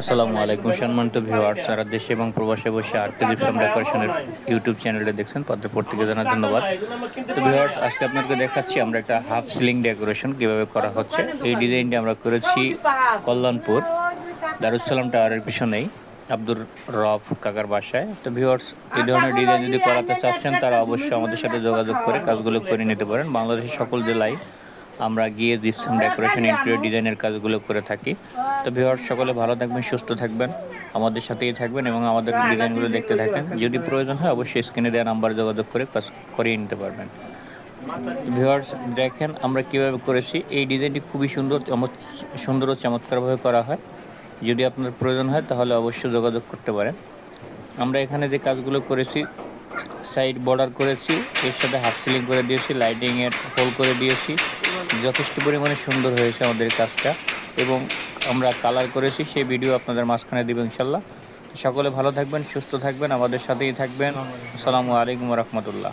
আসসালামু আলাইকুম, সম্মানিত ভিউয়ার্স সারা দেশে এবং প্রবাসে বসে আর কে জিপসাম ডেকোরেশনের ইউটিউব চ্যানেলটা দেখছেন তাদের প্রত্যেকে জানার ধন্যবাদ। তো ভিউয়ার্স আজকে আপনাদেরকে দেখাচ্ছি, আমরা একটা হাফ সিলিং ডেকোরেশন কীভাবে করা হচ্ছে। এই ডিজাইনটি আমরা করেছি কল্যাণপুর দারুসালাম টাওয়ারের পিছনেই, আব্দুর রফ কাকার বাসায়। তো ভিউয়ার্স এই ধরনের ডিজাইন যদি করাতে চাচ্ছেন, তারা অবশ্যই আমাদের সাথে যোগাযোগ করে কাজগুলো করে নিতে পারেন। বাংলাদেশের সকল জেলায় আমরা গিয়ে জিপসাম ডেকোরেশন ইন্টেরিয়র ডিজাইনের কাজগুলো করে থাকি। তো ভিউয়ার্স সকলে ভালো থাকবেন সুস্থ থাকবেন আমাদের সাথেই থাকবেন এবং আমাদের ডিজাইনগুলো দেখতে থাকবেন। যদি প্রয়োজন হয় অবশ্যই স্ক্রিনে দেওয়া নাম্বারে যোগাযোগ করে কাজ করিয়ে নিতে পারবেন। ভিউয়ার্স দেখেন আমরা কীভাবে করেছি। এই ডিজাইনটি খুবই সুন্দর চমৎ- সুন্দর ও চমৎকারভাবে করা হয়। যদি আপনার প্রয়োজন হয় তাহলে অবশ্যই যোগাযোগ করতে পারেন। আমরা এখানে যে কাজগুলো করেছি সাইড বর্ডার করেছি, এর সাথে হাফ সিলিং করে দিয়েছি লাইটিংয়ের হোল করে দিয়েছি। যথেষ্ট পরিমাণে সুন্দর হয়েছে আমাদের কাজটা এবং আমরা কালার করেছি, সেই ভিডিও আপনাদের মাঝখানে দেবো ইনশাল্লাহ। সকলে ভালো থাকবেন, সুস্থ থাকবেন, আমাদের সাথেই থাকবেন। আসসালামু আলাইকুম রহমতুল্লাহ।